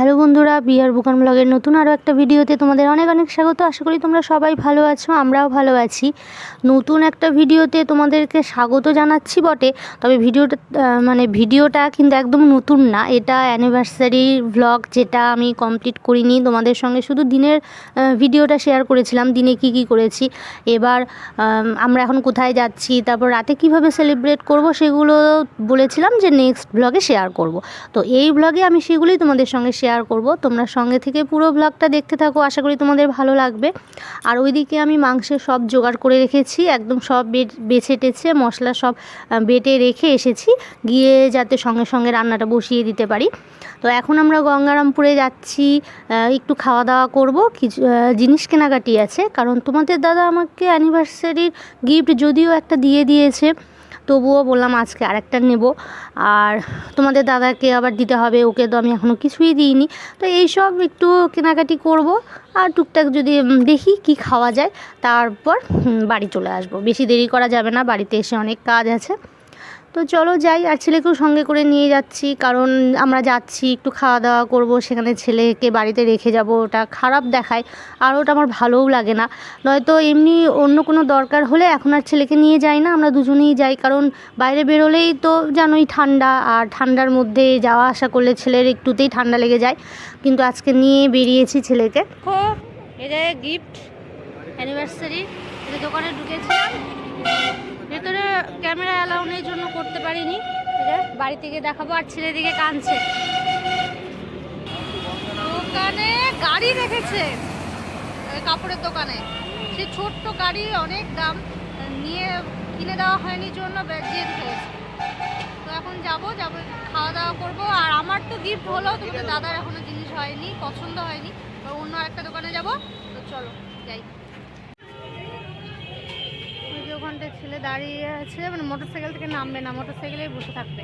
Hello বন্ধুরা, বিহার বুকান ব্লগের নতুন আরও একটা ভিডিওতে তোমাদের অনেক অনেক স্বাগত। আশা করি তোমরা সবাই ভালো আছো, আমরাও ভালো আছি। নতুন একটা ভিডিওতে তোমাদেরকে স্বাগত জানাচ্ছি বটে। তবে ভিডিওটা মানে ভিডিওটা কিন্তু একদম নতুন না, এটা অ্যানিভার্সারি ভ্লগ যেটা আমি কমপ্লিট করিনি। তোমাদের সঙ্গে শুধু দিনের ভিডিওটা শেয়ার করেছিলাম, দিনে কি কি করেছি। এবার আমরা এখন কোথায় যাচ্ছি, তারপর রাতে কীভাবে সেলিব্রেট করব সেগুলো বলেছিলাম যে নেক্সট ব্লগে শেয়ার করব। তো এই ব্লগে আমি সেগুলোই তোমাদের সঙ্গে শেয়ার করব। তোমরা সঙ্গে থেকে পুরো ব্লগটা দেখতে থাকো। আশা করি তোমাদের ভালো লাগবে। আর ওইদিকে আমি মাংসের সব জোগাড় করে রেখেছি। একদম সব বেছে টেছে, মশলা সব বেটে রেখে এসেছি। গিয়ে যাতে সঙ্গে সঙ্গে রান্নাটা বসিয়ে দিতে পারি। তো এখন আমরা গঙ্গারামপুরে যাচ্ছি। একটু খাওয়া দাওয়া করব। কিছু জিনিস কেনাকাটি আছে। কারণ তোমাদের দাদা আমাকে অ্যানিভার্সারির গিফট যদিও একটা দিয়ে দিয়েছে। তবুও বললাম আজকে আরেকটা নেব। আর তোমাদের দাদাকে আবার দিতে হবে, ওকে তো আমি এখনও কিছুই দিইনি। তো এইসব একটু কেনাকাটি করব আর টুকটাক যদি দেখি কি খাওয়া যায়। তারপর বাড়ি চলে আসব। বেশি দেরি করা যাবে না, বাড়িতে এসে অনেক কাজ আছে। তো চলো যাই, আর ছেলেকেও সঙ্গে করে নিয়ে যাচ্ছি, কারণ আমরা যাচ্ছি, একটু খাওয়া দাওয়া করব, সেখানে ছেলেকে বাড়িতে রেখে যাব, ওটা খারাপ দেখায়, আর ওটা আমার ভালোও লাগে না। নয়তো এমনি অন্য কোনো দরকার হলে এখন আর ছেলেকে নিয়ে যাই না, আমরা দুজনেই যাই, কারণ বাইরে বেরোলেই তো জানোই ঠান্ডা, আর ঠান্ডার মধ্যে যাওয়া আসা করলে ছেলের একটুতেই ঠান্ডা লেগে যায়। কিন্তু আজকে নিয়ে বেরিয়েছি ছেলেকে। গিফট অ্যানিভার্সারি দোকানে ঢুকেছিলাম। ভেতরে ক্যামেরা অ্যালাউনের জন্য করতে পারিনি। এটা বাড়ি থেকে দেখাবো আর ছেলে দিকে কাঁদছে। দোকানে গাড়ি রেখেছে কাপড়ের দোকানে। সেই ছোট্ট গাড়ি, অনেক দাম। নিয়ে কিনে দেওয়া হয়নি, জন্য জেদ হয়েছে। তো এখন যাব যাব, খাওয়া দাওয়া করব। আর আমার তো গিফট হলো দাদার এখনও জিনিস হয়নি, পছন্দ হয়নি। অন্য একটা দোকানে যাব। তো চলো, যাই। ছেলে দাঁড়িয়ে আছে মানে মোটর সাইকেল থেকে নামবে না মোটর সাইকেলেই বসে থাকবে।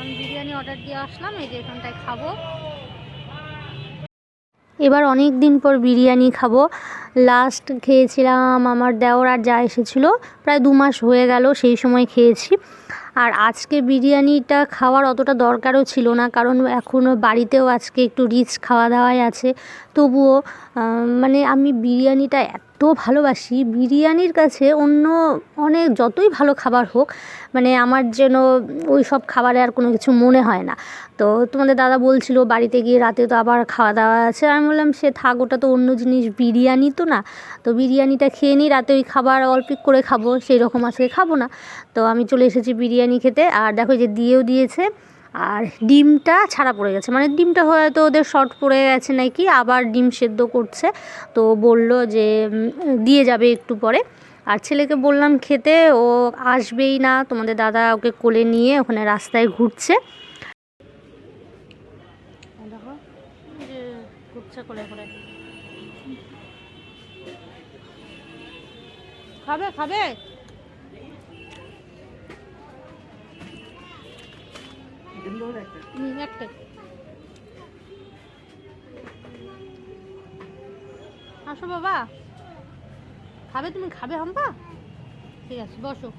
আমি বিরিয়ানি অর্ডার দিয়ে আসলাম, এই যে এখানটায় খাব। এবার অনেক দিন পর বিরিয়ানি খাব। লাস্ট খেয়েছিলাম আমার দেওর আর যা এসেছিল, প্রায় দু মাস হয়ে গেল সেই সময় খেয়েছি। আর আজকে বিরিয়ানিটা খাওয়ার অতটা দরকারও ছিল না, কারণ এখনও বাড়িতেও আজকে একটু রিচ খাওয়া দাওয়াই আছে। তবুও মানে আমি বিরিয়ানিটা এত ভালোবাসি, বিরিয়ানির কাছে অন্য অনেক যতই ভালো খাবার হোক মানে আমার যেন ওই সব খাবারে আর কোনো কিছু মনে হয় না। তো তোমাদের দাদা বলছিল বাড়িতে গিয়ে রাতে তো আবার খাওয়া দাওয়া আছে, আমি বললাম, সে থাক, ওটা তো অন্য জিনিস, বিরিয়ানি তো না। তো বিরিয়ানিটা খেয়ে নিই, রাতে ওই খাবার অল্প করে খাব, সেই রকম আজকে খাব না। তো আমি চলে এসেছি বিরিয়ানি খেতে, আর দেখো যে দিয়েও দিয়েছে। আর ডিমটা ছাড়া পড়ে গেছে। মানে ডিমটা হয়তো ওদের শর্ট পড়ে গেছে নাকি, আবার ডিম সেদ্ধ করছে। তো বলল যে দিয়ে যাবে একটু পরে। আর ছেলেকে বললাম, খেতে, ও আসবেই না। তোমাদের দাদা ওকে কোলে নিয়ে ওখানে রাস্তায় ঘুরছে। খাবে খাবে? আসো বাবা। খাবে তুমি? খাবে হাম্পা? ঠিক আছে, বসো।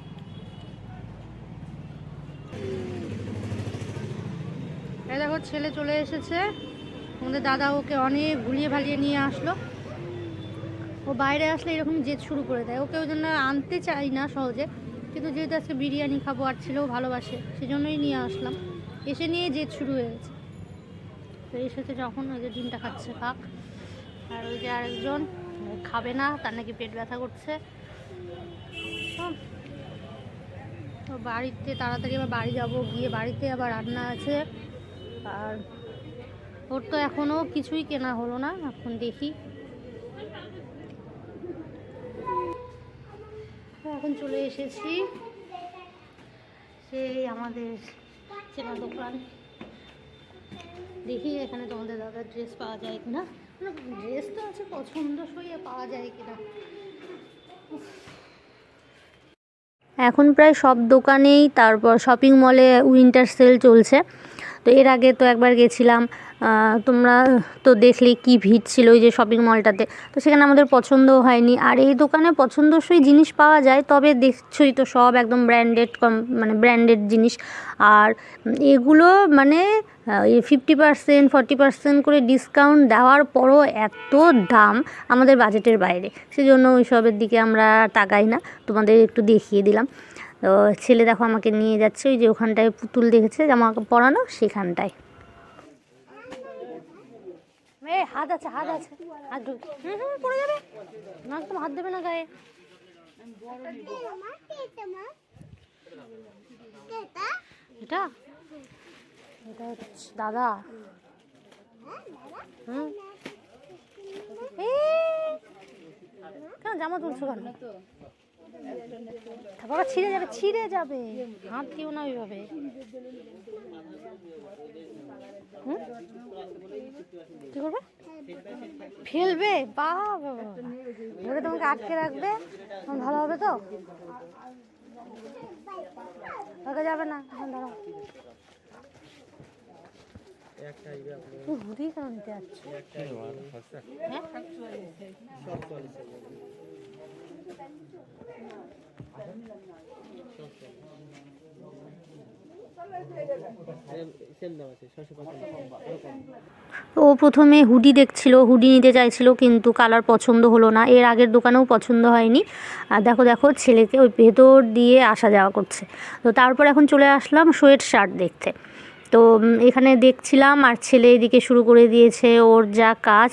দেখো, ছেলে চলে এসেছে। আমাদের দাদা ওকে অনেক ঘুরিয়ে ভালিয়ে নিয়ে আসলো। ও বাইরে আসলে এরকম জেদ শুরু করে দেয়। ওকে ওই জন্য আনতে চাই না সহজে। কিন্তু যেহেতু আজকে বিরিয়ানি খাব, আর ছেলেও ভালোবাসে, সেজন্যই নিয়ে আসলাম। এসে নিয়ে জেদ শুরু হয়ে গেছে। তো এসেছে যখন ওই যে ডিমটা খাচ্ছে কাক আর ওই যে আরেকজন খাবে না, তার নাকি পেট ব্যথা করছে। তো বাড়িতে তাড়াতাড়ি আবার বাড়ি যাব, গিয়ে বাড়িতে আবার রান্না আছে। আর ওর তো এখনও কিছুই কেনা হলো না, এখন দেখি। এখন চলে এসেছি। সেই আমাদের চেনা দোকান। দেখি এখানে তোমাদের দাদার ড্রেস পাওয়া যায় কিনা। ড্রেস তো আছে পছন্দ সইয়ে পাওয়া যায় কিনা। এখন প্রায় সব দোকানেই, তারপর শপিং মলে উইন্টার সেল চলছে। তো এর আগে তো একবার গেছিলাম তোমরা তো দেখলে কি ভিড় ছিল ওই যে শপিং মলটাতে তো সেখানে আমাদের পছন্দও হয়নি। আর এই দোকানে পছন্দসই জিনিস পাওয়া যায়, তবে দেখছোই তো সব একদম ব্র্যান্ডেড কম মানে ব্র্যান্ডেড জিনিস। আর এগুলো মানে ফিফটি পার্সেন্ট ফর্টি পার্সেন্ট করে ডিসকাউন্ট দেওয়ার পরও এত দাম আমাদের বাজেটের বাইরে। সেজন্য ওই সবের দিকে আমরা তাকাই না। তোমাদের একটু দেখিয়ে দিলাম। তো ছেলে দেখো আমাকে নিয়ে যাচ্ছে, ওই যে ওখানটায় পুতুল দেখেছে জামা পরানো সেখানটায়। এ হাত আছে হাত আছে। হাত হুম হুম, পড়ে যাবে। না একদম হাত দেবে না গায়ে। এটা? এটা দাদা। হুম। কেন জামা তুলছো কেন? বাবা ছিঁড়ে যাবে ছিঁড়ে যাবে। হাত দিও না ওইভাবে? কি করবে? ফেলবে? বাবা ধরে তোমাকে আটকে রাখবে? তখন ভালো হবে তো? ওকে যাবে না এখন দাঁড়াও। তুমি হুদি কেন নিতে যাচ্ছ হ্যাঁ? ও প্রথমে হুডি দেখছিল, হুডি নিতে চাইছিল, কিন্তু কালার পছন্দ হলো না। এর আগের দোকানেও পছন্দ হয়নি। আর দেখো দেখো, ছেলেকে ওই ভেতর দিয়ে আসা যাওয়া করছে। তো তারপর এখন চলে আসলাম সোয়েট শার্ট দেখতে। তো এখানে দেখছিলাম আর ছেলে এদিকে শুরু করে দিয়েছে ওর যা কাজ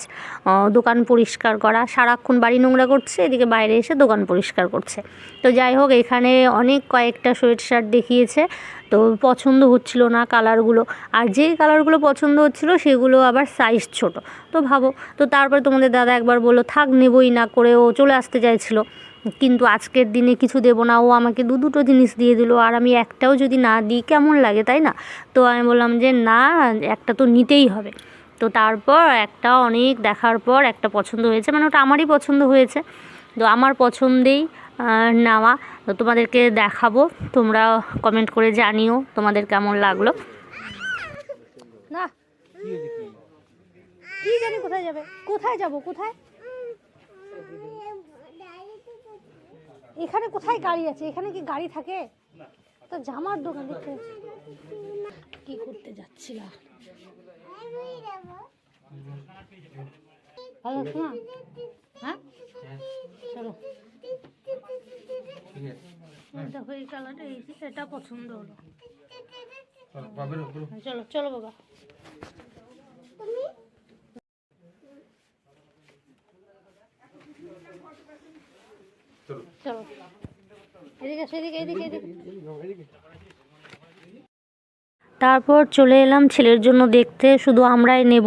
দোকান পরিষ্কার করা। সারাক্ষণ বাড়ি নোংরা করছে, এদিকে বাইরে এসে দোকান পরিষ্কার করছে। তো যাই হোক, এখানে অনেক কয়েকটা সোয়েট শার্ট দেখিয়েছে। তো পছন্দ হচ্ছিল না কালারগুলো। আর যেই কালারগুলো পছন্দ হচ্ছিল, সেগুলো আবার সাইজ ছোট। তো ভাবো, তো তারপরে তোমাদের দাদা একবার বলল, থাক, নেবই না করে ও চলে আসতে চাইছিল। কিন্তু আজকের দিনে কিছু দেবো না। ও আমাকে দু দুটো জিনিস দিয়ে দিল, আর আমি একটাও যদি না দিই, কেমন লাগে, তাই না? তো আমি বললাম যে, না, একটা তো নিতেই হবে। তো তারপর একটা অনেক দেখার পর একটা পছন্দ হয়েছে মানে ওটা আমারই পছন্দ হয়েছে। তো আমার পছন্দেই নেওয়া। তো তোমাদেরকে দেখাবো, তোমরা কমেন্ট করে জানিও তোমাদের কেমন লাগল। না। কোথায় যাবে? কোথায় যাব? কোথায়? এখানে কোথায় গাড়ি আছে? এখানে কি গাড়ি থাকে? তো জামার দোকান দেখতে। কি করতে যাচ্ছিলা? ভালো আছো না হ্যাঁ? চলো। দেখো এই কালারটা এই এটা পছন্দ হলো। চলো চলো বাবা। চলো। এদিকে আসো, এদিকে এদিকে। এদিকে তারপর চলে এলাম ছেলের জন্য দেখতে। শুধু আমরাই নেব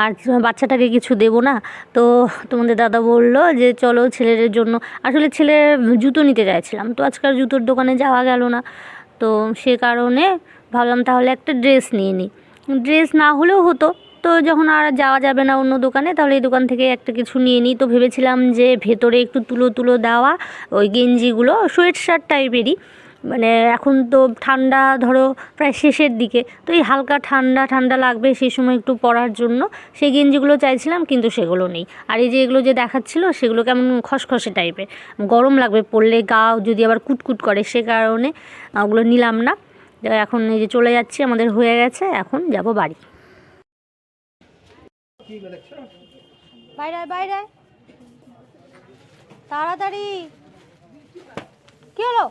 আর বাচ্চাটাকে কিছু দেব না। তো তোমাদের দাদা বলল যে চলো ছেলের জন্য। আসলে ছেলের জুতো নিতে চাইছিলাম তো আজকাল জুতোর দোকানে যাওয়া গেল না। তো সে কারণে ভাবলাম তাহলে একটা ড্রেস নিয়ে নিই। ড্রেস না হলেও হতো তো যখন আর যাওয়া যাবে না অন্য দোকানে, তাহলে এই দোকান থেকে একটা কিছু নিয়ে নিই। তো ভেবেছিলাম যে ভেতরে একটু তুলো তুলো দেওয়া, ওই গেঞ্জিগুলো সোয়েট শার্ট টাইপেরই। মানে এখন তো ঠান্ডা, ধরো প্রায় শেষের দিকে। তো এই হালকা ঠান্ডা ঠান্ডা লাগবে সেই সময় একটু পরার জন্য। সেই গেঞ্জিগুলো চাইছিলাম, কিন্তু সেগুলো নেই। আর এই যে এগুলো যে দেখাচ্ছিলো, সেগুলো কেমন খসখসে টাইপের। গরম লাগবে পড়লে গা যদি আবার কুটকুট করে, সে কারণে ওগুলো নিলাম না। এখন এই যে চলে যাচ্ছি, আমাদের হয়ে গেছে। এখন যাব বাড়ি। বাইরে বাইরে তাড়াতাড়ি। কি হলো?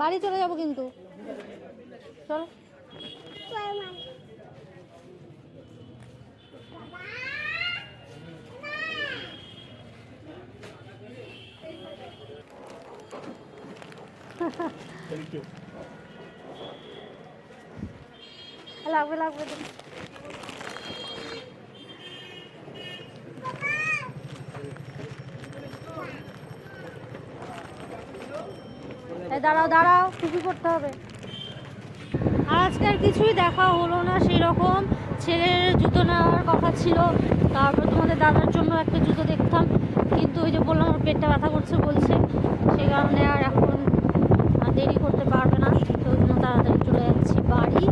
বাড়ি চলে যাব কিন্তু। চলো। লাগবে লাগবে। দাঁড়াও দাঁড়াও টুপি করতে হবে? আর আজকে কিছুই দেখা হলো না সেই রকম ছেলের জুতো নেওয়ার কথা ছিল। তারপর তোমাদের দাদার জন্য একটা জুতো দেখতাম, কিন্তু ওই যে বললাম আমার পেটটা ব্যথা করছে বলছে, সে কারণে আর এখন দেরি করতে পারবে না তো ওই জন্য তাড়াতাড়ি চলে যাচ্ছি বাড়ি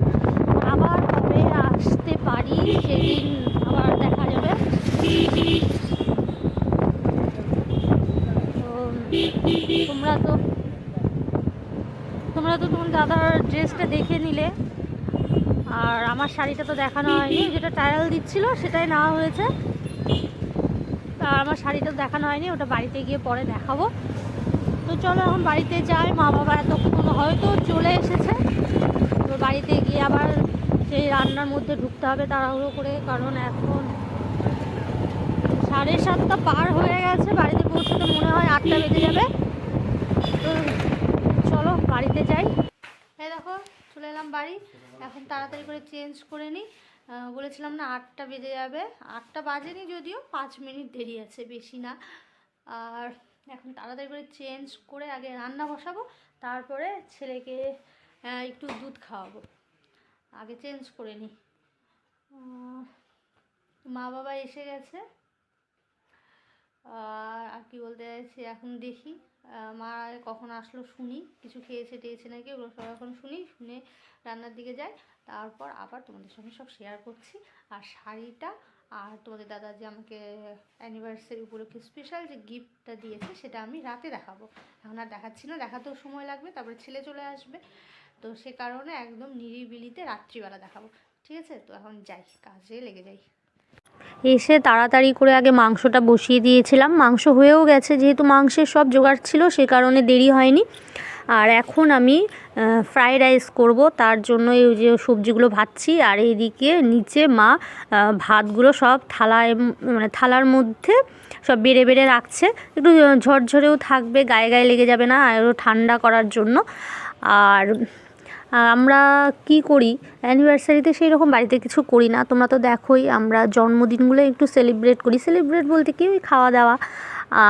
সেদিন আবার দেখা যাবে তো তোমরা তো তোমরা তো তোমার দাদার ড্রেসটা দেখে নিলে, আর আমার শাড়িটা তো দেখানো হয়নি, যেটা ট্রায়াল দিচ্ছিল সেটাই নেওয়া হয়েছে। আর আমার শাড়িটা তো দেখানো হয়নি, ওটা বাড়িতে গিয়ে পরে দেখাবো। তো চলো এখন বাড়িতে যাই মা বাবা এতক্ষণ হয়তো চলে এসেছে। তো বাড়িতে গিয়ে আবার সেই রান্নার মধ্যে ঢুকতে হবে তাড়াহুড়ো করে, কারণ এখন সাড়ে সাতটা পার হয়ে গেছে, বাড়িতে পৌঁছতে মনে হয় আটটা বেজে যাবে। তো বাড়িতে যাই। এই দেখো, চলে এলাম বাড়ি। এখন তাড়াতাড়ি করে চেঞ্জ করে নিই। বলেছিলাম না আটটা বেজে যাবে। আটটা বাজেনি যদিও, পাঁচ মিনিট দেরি আছে, বেশি না। আর এখন তাড়াতাড়ি করে চেঞ্জ করে আগে রান্না বসাবো, তারপরে ছেলেকে একটু দুধ খাওয়াবো। আগে চেঞ্জ করে নিই। মা বাবা এসে গেছে। আর কি বলতে চাইছি, এখন দেখি। মা কখন আসলো শুনি। কিছু খেয়েছে টেয়েছে নাকি ওগুলো সব এখন শুনি, শুনে রান্নার দিকে যাই। তারপর আবার তোমাদের সঙ্গে সব শেয়ার করছি। আর শাড়িটা আর তোমাদের দাদা যে আমাকে অ্যানিভার্সারি উপলক্ষে স্পেশাল যে গিফটটা দিয়েছে, সেটা আমি রাতে দেখাবো। এখন আর দেখাচ্ছি না, দেখাতেও সময় লাগবে, তারপরে ছেলে চলে আসবে। তো সে কারণে একদম নিরিবিলিতে রাত্রিবেলা দেখাবো। ঠিক আছে? তো এখন যাই, কাজে লেগে যাই। এসে তাড়াতাড়ি করে আগে মাংসটা বসিয়ে দিয়েছিলাম। মাংস হয়েও গেছে, যেহেতু মাংসের সব জোগাড় ছিল, সে কারণে দেরি হয়নি। আর এখন আমি ফ্রাইড রাইস করব, তার জন্য এই যে সবজিগুলো ভাজছি, আর এইদিকে নিচে মা ভাতগুলো সব থালায় মানে থালার মধ্যে সব বেড়ে বেড়ে রাখছে। একটু ঝরঝরেও থাকবে, গায়ে গায়ে লেগে যাবে না আরও ঠান্ডা করার জন্য। আর আমরা কি করি? অ্যানিভার্সারিতে সেই রকম বাড়িতে কিছু করি না। তোমরা তো দেখোই, আমরা জন্মদিনগুলো একটু সেলিব্রেট করি। সেলিব্রেট বলতে কি? ওই খাওয়া দাওয়া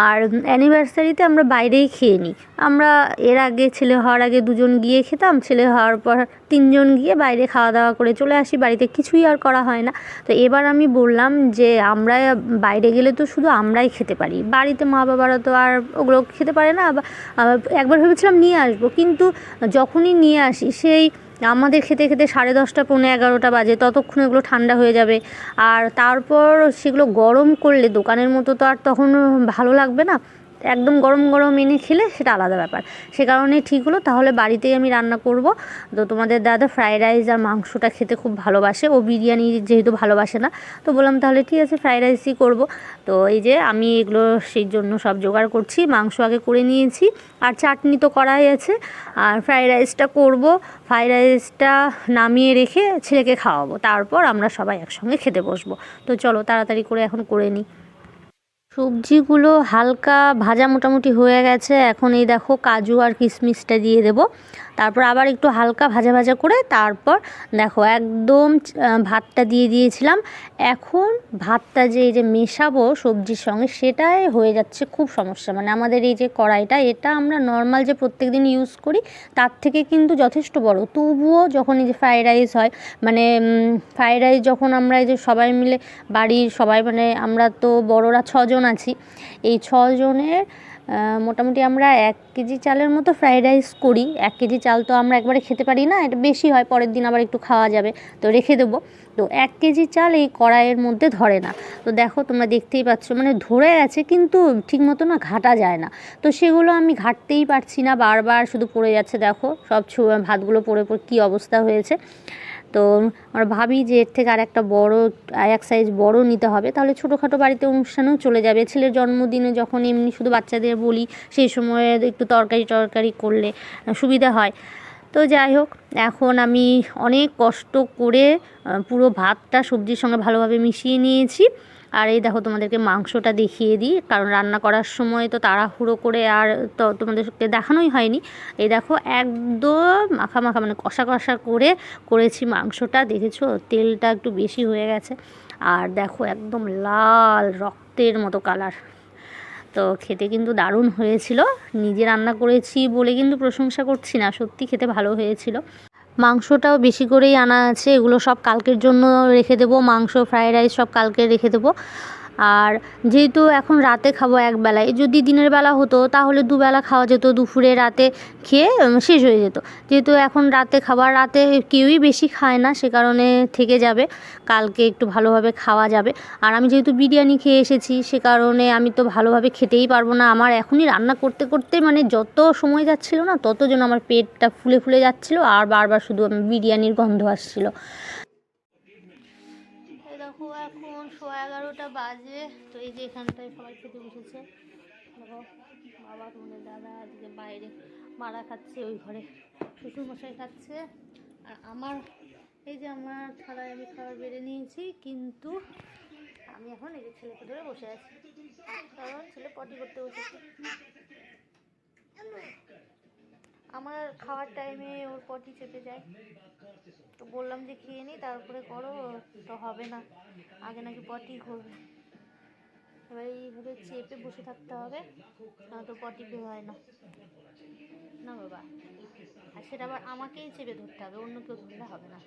আর অ্যানিভার্সারিতে আমরা বাইরেই খেয়ে নিই। আমরা এর আগে ছেলে হওয়ার আগে দুজন গিয়ে খেতাম, ছেলে হওয়ার পর তিনজন গিয়ে বাইরে খাওয়া দাওয়া করে চলে আসি, বাড়িতে কিছুই আর করা হয় না। তো এবার আমি বললাম যে, আমরা বাইরে গেলে তো শুধু আমরাই খেতে পারি। বাড়িতে মা বাবারা তো আর ওগুলো খেতে পারে না একবার ভেবেছিলাম নিয়ে আসব, কিন্তু যখনই নিয়ে আসি, সেই আমাদের খেতে খেতে সাড়ে দশটা, পৌনে এগারোটা বাজে, ততক্ষণ এগুলো ঠান্ডা হয়ে যাবে। আর তারপর সেগুলো গরম করলে দোকানের মতো তো আর তখন ভালো লাগবে না। একদম গরম গরম এনে খেলে সেটা আলাদা ব্যাপার। সে কারণে ঠিক হলো, তাহলে বাড়িতেই আমি রান্না করব। তো তোমাদের দাদা ফ্রায়েড রাইস আর মাংসটা খেতে খুব ভালোবাসে। ও বিরিয়ানি যেহেতু ভালোবাসে না, তো বললাম তাহলে ঠিক আছে ফ্রায়েড রাইসই করব। তো এই যে আমি এগুলো সেই জন্য সব জোগাড় করছি, মাংস আগে করে নিয়েছি। আর চাটনি তো করাই আছে। আর ফ্রায়েড রাইসটা করব ফ্রায়েড রাইসটা নামিয়ে রেখে ছেলেকে খাওয়াবো। তারপর আমরা সবাই একসঙ্গে খেতে বসবো। তো চলো তাড়াতাড়ি করে এখন করে নিই। সবজিগুলো হালকা ভাজা মোটামুটি হয়ে গেছে। এখন এই দেখো কাজু আর কিশমিশটা দিয়ে দেবো। তারপর আবার একটু হালকা ভাজা ভাজা করে তারপর দেখো একদম ভাতটা দিয়ে দিয়েছিলাম। এখন ভাতটা যে এই যে মেশাবো সবজির সঙ্গে সেটাই হয়ে যাচ্ছে খুব সমস্যা। মানে আমাদের এই যে কড়াইটা, এটা আমরা নর্মাল যে প্রত্যেক দিন ইউজ করি, তার থেকে কিন্তু যথেষ্ট বড়। তবুও যখন এই যে ফ্রাইড রাইস হয় মানে ফ্রাইড রাইস যখন আমরা এই যে সবাই মিলে বাড়ির সবাই মানে আমরা তো বড়রা ছজন আছি, এই ছজনের মোটামুটি আমরা এক কেজি চালের মতো ফ্রাইড রাইস করি। এক কেজি চাল তো আমরা একবারে খেতে পারি না, এটা বেশি হয়, পরের দিন আবার একটু খাওয়া যাবে। তো রেখে দেবো। তো এক কেজি চাল এই কড়াইয়ের মধ্যে ধরে না। তো দেখো, তোমরা দেখতেই পাচ্ছ মানে ধরে গেছে কিন্তু ঠিক মতো না ঘাটা যায় না। তো সেগুলো আমি ঘাটতেই পারছি না, বারবার শুধু পড়ে যাচ্ছে। দেখো, সব ভাতগুলো পড়ে পড়ে কী অবস্থা হয়েছে। তো আমরা ভাবি যে এর থেকে আর একটা বড়, এক সাইজ বড় নিতে হবে। তাহলে ছোটোখাটো বাড়িতে অনুষ্ঠানেও চলে যাবে। ছেলের জন্মদিনে যখন এমনি শুধু বাচ্চাদের বলি, সেই সময় একটু তরকারি টরকারি করলে সুবিধা হয়। তো যাই হোক, এখন আমি অনেক কষ্ট করে পুরো ভাতটা সবজির সঙ্গে ভালোভাবে মিশিয়ে নিয়েছি। আর এই দেখো তোমাদেরকে মাংসটা দেখিয়ে দিই, কারণ রান্না করার সময় তো তাড়াহুড়ো করে আর তো তোমাদেরকে দেখানোই হয়নি। এই দেখো একদম মাখা মাখা মানে কষা কষা করে করেছি মাংসটা, দেখেছ? তেলটা একটু বেশি হয়ে গেছে। আর দেখো একদম লাল রক্তের মতো কালার। তো খেতে কিন্তু দারুণ হয়েছিল। নিজে রান্না করেছি বলে কিন্তু প্রশংসা করছি না, সত্যি খেতে ভালো হয়েছিল। মাংসটাও বেশি করেই আনা আছে। এগুলো সব কালকের জন্য রেখে দেবো। মাংস, ফ্রায়েড রাইস সব কালকে রেখে দেবো। আর যেহেতু এখন রাতে খাব একবেলায় যদি দিনের বেলা হতো তাহলে দুবেলা খাওয়া যেত, দুপুরে রাতে খেয়ে শেষ হয়ে যেত। যেহেতু এখন রাতে খাবার, রাতে কেউই বেশি খায় না, সে কারণে থেকে যাবে, কালকে একটু ভালোভাবে খাওয়া যাবে। আর আমি যেহেতু বিরিয়ানি খেয়ে এসেছি, সে কারণে আমি তো ভালোভাবে খেতেই পারব না। আমার এখনই রান্না করতে করতে মানে যত সময় যাচ্ছিল না, তত যেন আমার পেটটা ফুলে ফুলে যাচ্ছিল, আর বারবার শুধু বিরিয়ানির গন্ধ আসছিল। এখন সোয়া এগারোটা বাজে। তো এই যে এখানটায় সবাই খেতে বসেছে। দেখো, বাবা তোমাদের দাদা আজকে বাইরে মারা খাচ্ছে ওই ঘরে। শ্বশুর মশাই খাচ্ছে। আর আমার, এই যে আমার থালায় আমি খাবার বেড়ে নিয়েছি, কিন্তু আমি এখন এই যে ছেলেকে ধরে বসে আছি। কারণ ছেলে পটি করতে বসেছে। আমার খাওয়ার টাইমে ওর পটি চেপে যায়। তো বললাম যে খেয়ে নিই তারপরে করো, তো হবে না। আগে নাকি পটি করবে এবার এইভাবে চেপে বসে থাকতে হবে না তো পটি বের হয় না। না বাবা, আর সেটা আবার আমাকেই চেপে ধরতে হবে, অন্য কেউ ধরলে হবে না।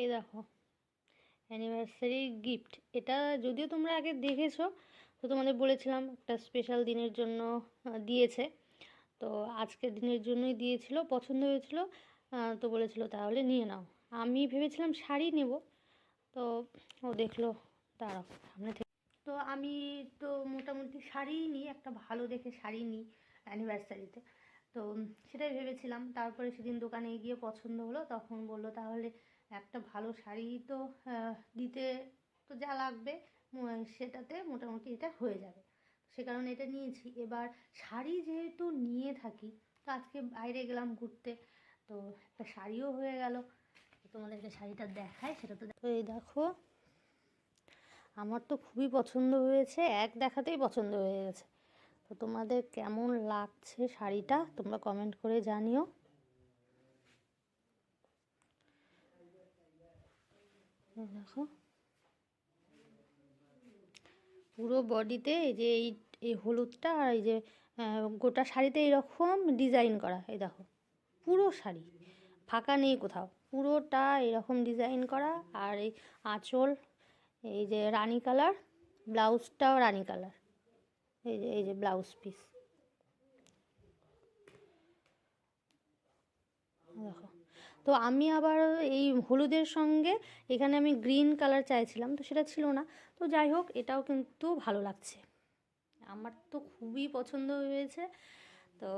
এই দেখো অ্যানিভার্সারি গিফট এটা যদিও তোমরা আগে দেখেছ, তো তোমাদের বলেছিলাম একটা স্পেশাল দিনের জন্য দিয়েছে। তো আজকের দিনের জন্যই দিয়েছিল, পছন্দ হয়েছিল তো বলেছিল তাহলে নিয়ে নাও। আমি ভেবেছিলাম শাড়ি নেব, তো ও দেখল, দাঁড়াও, সামনে থেকে। তো আমি তো মোটামুটি শাড়িই নিই, একটা ভালো দেখে শাড়ি নিই অ্যানিভার্সারিতে তো সেটাই ভেবেছিলাম, তারপরে সেদিন দোকানে গিয়ে পছন্দ হলো, তখন বলল তাহলে একটা ভালো শাড়ি তো দিতে তো যা লাগবে সেটাতে মোটামুটি এটা হয়ে যাবে। সে কারণে এটা নিয়েছি। এবার শাড়ি যেহেতু নিয়ে থাকি, তো আজকে বাইরে গেলাম ঘুরতে, তো একটা শাড়িও হয়ে গেল। তোমাদেরকে শাড়িটা দেখাই, সেটা তো এই দেখো, আমার তো খুবই পছন্দ হয়েছে, এক দেখাতেই পছন্দ হয়ে গেছে। তো তোমাদের কেমন লাগছে শাড়িটা, তোমরা কমেন্ট করে জানিও। দেখো। পুরো বডিতে এই যে এই এই হলুদটা আর এই যে গোটা শাড়িতে এরকম ডিজাইন করা, এই দেখো। পুরো শাড়ি, ফাঁকা নেই কোথাও। পুরোটা এরকম ডিজাইন করা আর এই আঁচল, এই যে রানী কালার, ব্লাউজটাও রানী কালার। এই যে এই যে ব্লাউজ পিস দেখো। তো আমি আবার এই হলুদের সঙ্গে এখানে আমি গ্রিন কালার চাইছিলাম, তো সেটা ছিল না। তো যাই হোক, এটাও কিন্তু ভালো লাগছে। আমার তো খুবই পছন্দ হয়েছে। তো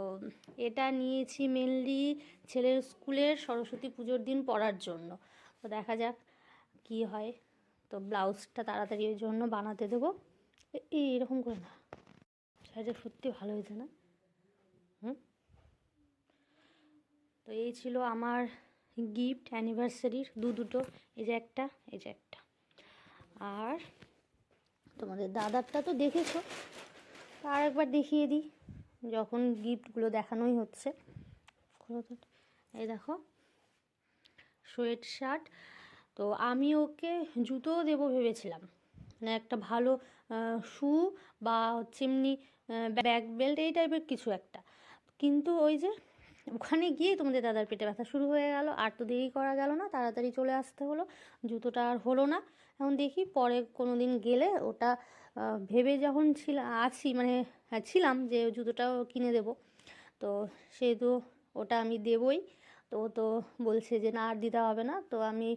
এটা নিয়েছি মেনলি ছেলের স্কুলের সরস্বতী পুজোর দিন পরার জন্য। তো দেখা যাক কি হয়। তো ব্লাউজটা তাড়াতাড়ি ওই জন্য বানাতে দেবো। এই এরকম করে না। শাড়িটা সত্যি ভালো হয়েছে না? হুম? তো এই ছিল আমার গিফট অ্যানিভার্সারির দু দুটো, এই যে একটা, এই যে একটা। আর তোমাদের দাদারটা তো দেখেছ আর একবার দেখিয়ে দিই, যখন গিফটগুলো দেখানোই হচ্ছে। এই দেখো সোয়েট শার্ট তো আমি ওকে জুতোও দেবো ভেবেছিলাম মানে একটা ভালো শু বা হচ্ছে এমনি ব্যাক বেল্ট, এই টাইপের কিছু একটা। কিন্তু ওই যে ওখানে গিয়ে তোমাদের দাদার পেটে ব্যথা শুরু হয়ে গেল। আর তো দেরি করা গেল না তাড়াতাড়ি চলে আসতে হলো। জুতোটা আর হলো না। এখন দেখি পরে কোনো দিন গেলে ওটা ভেবে যখন ছিল আছি মানে হ্যাঁ, ছিলাম যে জুতোটাও কিনে দেব। তো সেহেতু ওটা আমি দেবই। তো ও তো বলছে যে না আর দিতে হবে না। তো আমি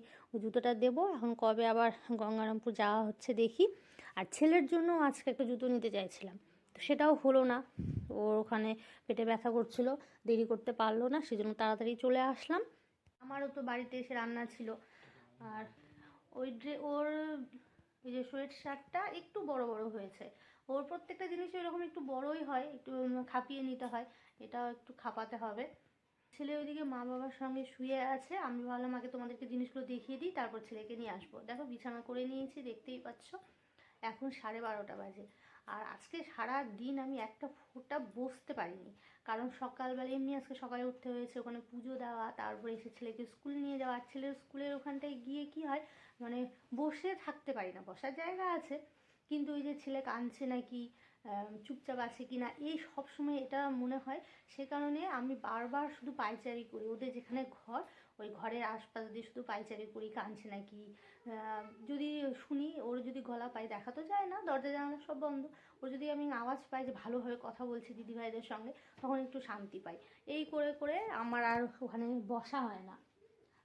জুতোটা দেবো। এখন কবে আবার গঙ্গারামপুর যাওয়া হচ্ছে দেখি। আর ছেলের জন্য আজকে একটা জুতো নিতে চাইছিলাম। তো সেটাও হলো না। ওর ওখানে পেটে ব্যথা করছিল, দেরি করতে পারল না, সেজন্য তাড়াতাড়ি চলে আসলাম। আমারও তো বাড়িতে এসে রান্না ছিল। আর ওই ড্রে, ওর এই যে সোয়েট শার্টটা একটু বড় বড় হয়েছে। ওর প্রত্যেকটা জিনিস এরকম একটু বড়ই হয়, একটু খাপিয়ে নিতে হয়, এটাও একটু খাপাতে হবে। ছেলে ওইদিকে মা বাবার সঙ্গে শুয়ে আছে, আমি ভাবলাম আগে তোমাদেরকে জিনিসগুলো দেখিয়ে দিই, তারপর ছেলেকে নিয়ে আসব। দেখো বিছানা করে নিয়েছি, দেখতেই পাচ্ছ, এখন সাড়ে বারোটা বাজে। আর আজকে সারা দিন আমি একটা ফোঁটা বসতে পারিনি। কারণ সকালবেলা, এমনি আজকে সকালে উঠতে হয়েছে ওখানে পুজো দেওয়া, তারপরে এসে ছেলেকে স্কুল নিয়ে যাওয়া। ছেলের স্কুলের ওখানটায় গিয়ে কি হয় মানে বসে থাকতে পারি না, বসার জায়গা আছে। কিন্তু ওই যে ছেলে কাঁদছে নাকি চুপচাপ আছে কি না, এই সব সময় এটা মনে হয়। সে কারণে আমি বারবার শুধু পাইচারি করি। ওদের যেখানে ঘর ওই ঘরের আশপাশ দিয়ে শুধু পাইচারি করি, কাঁদছে নাকি? যদি শুনি, ওর যদি গলা পাই দেখা তো যায় না, দরজা জানালা সব বন্ধ। ওর যদি আমি আওয়াজ পাই যে ভালোভাবে কথা বলছে দিদিভাইদের সঙ্গে, তখন একটু শান্তি পাই। এই করে করে আমার আর ওখানে বসা হয় না।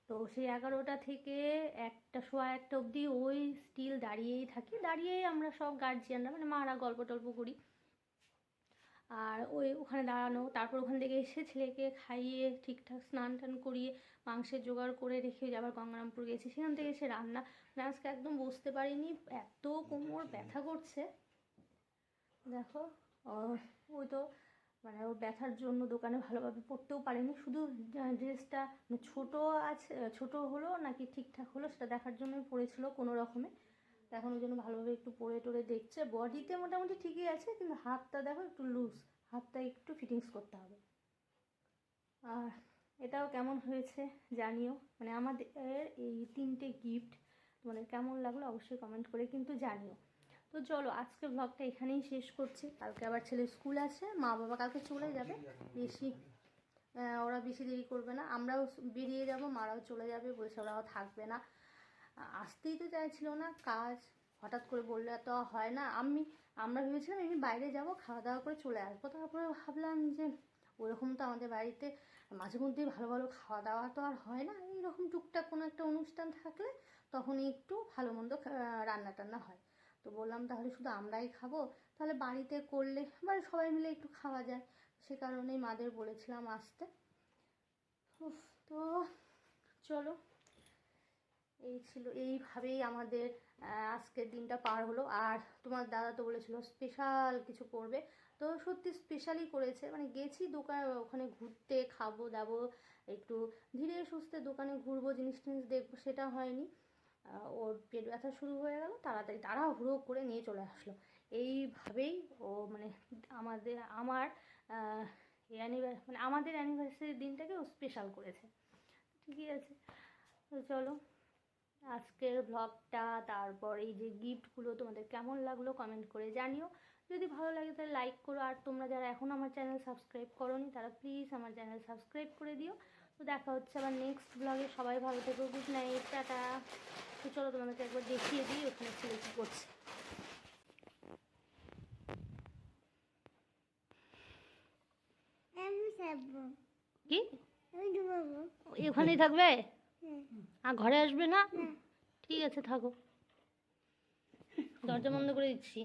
তো সেই এগারোটা থেকে একটা, সোয়া একটা অবধি ওই স্টিল দাঁড়িয়েই থাকি। দাঁড়িয়েই আমরা সব গার্জিয়ানরা মানে মারা গল্প টল্প করি। আর ওই ওখানে দাঁড়ানো, তারপর ওখান থেকে এসে ছেলেকে খাইয়ে ঠিকঠাক স্নান টান করিয়ে মাংসের জোগাড় করে রেখে আবার গঙ্গারামপুর গেছি সেখান থেকে এসে রান্না। মানে আজকে একদম বসতে পারিনি এত কোমর ব্যথা করছে। দেখো ওই তো মানে ওর ব্যথার জন্য দোকানে ভালোভাবে পড়তেও পারেনি। শুধু ড্রেসটা মানে ছোটো আছে ছোটো হলো নাকি ঠিকঠাক হলো সেটা দেখার জন্যই পড়েছিল কোনো রকমে। এখন ওই জন্য ভালোভাবে একটু পরে টরে দেখছে। বডিতে মোটামুটি ঠিকই আছে কিন্তু হাতটা দেখো একটু লুজ হাতটা একটু ফিটিংস করতে হবে। আর এটাও কেমন হয়েছে জানিও। মানে আমাদের এই তিনটে গিফট তোমাদের কেমন লাগল অবশ্যই কমেন্ট করে কিন্তু জানিও। তো চলো আজকে ব্লগটা এখানেই শেষ করছি। কালকে আবার ছেলে স্কুল আছে মা বাবা কালকে চলে যাবে। বেশি ওরা বেশি দেরি করবে না। আমরাও বেরিয়ে যাব মারাও চলে যাবে বলছে ওরাও থাকবে না। আসতেই তো চাইছিল না কাজ। হঠাৎ করে বললে তো হয় না। আমি আমরা ভেবেছিলাম এমনি বাইরে যাব খাওয়া দাওয়া করে চলে আসব। তারপরে ভাবলাম যে ওরকম তো আমাদের বাড়িতে মাঝে মধ্যেই ভালো ভালো খাওয়া দাওয়া তো আর হয় না। এইরকম টুকটাক কোনো একটা অনুষ্ঠান থাকলে তখনই একটু ভালো মন্দ রান্না টান্না হয়। তো বললাম, তাহলে শুধু আমরাই খাব? তাহলে বাড়িতে করলে মানে সবাই মিলে একটু খাওয়া যায়। সে কারণেই মাদের বলেছিলাম আসতে। তো চলো। এই ছিল, এইভাবেই আমাদের আজকের দিনটা পার হলো। আর তোমার দাদা তো বলেছিল, স্পেশাল কিছু করবে। তো সত্যি স্পেশালই করেছে। মানে গেছি দোকানে, ওখানে ঘুরতে, খাব, দাবো, একটু ধীরে সুস্থে দোকানে ঘুরবো, জিনিস টিনিস দেখব, সেটা হয়নি। ওর পেট ব্যথা শুরু হয়ে গেল, তাড়াতাড়ি তাড়াহুড়ো করে নিয়ে চলে আসলো। এইভাবেই ও মানে আমাদের, আমার অ্যানিভার্সারি মানে আমাদের অ্যানিভার্সারির দিনটাকে ও স্পেশাল করেছে। ঠিকই আছে। তো চলো, আজকের ব্লগটা তারপর এই যে গিফটগুলো তোমাদের কেমন লাগল কমেন্ট করে জানিও। যদি ভালো লাগে তাহলে লাইক করো। আর তোমরা যারা এখন আমার চ্যানেল সাবস্ক্রাইব করোনি তারা প্লিজ আমার চ্যানেল সাবস্ক্রাইব করে দিও। তো দেখা হচ্ছে আবার নেক্সট ব্লগে সবাই ভালো থেকো। গুড নাইট টাটা। তো চলো তোমাদেরকে একবার দেখিয়ে দিই ওখানে ছেলে কী করছে। কি? এখানেই থাকবে? আর ঘরে আসবে না। ঠিক আছে থাকো। দরজা বন্ধ করে দিচ্ছি।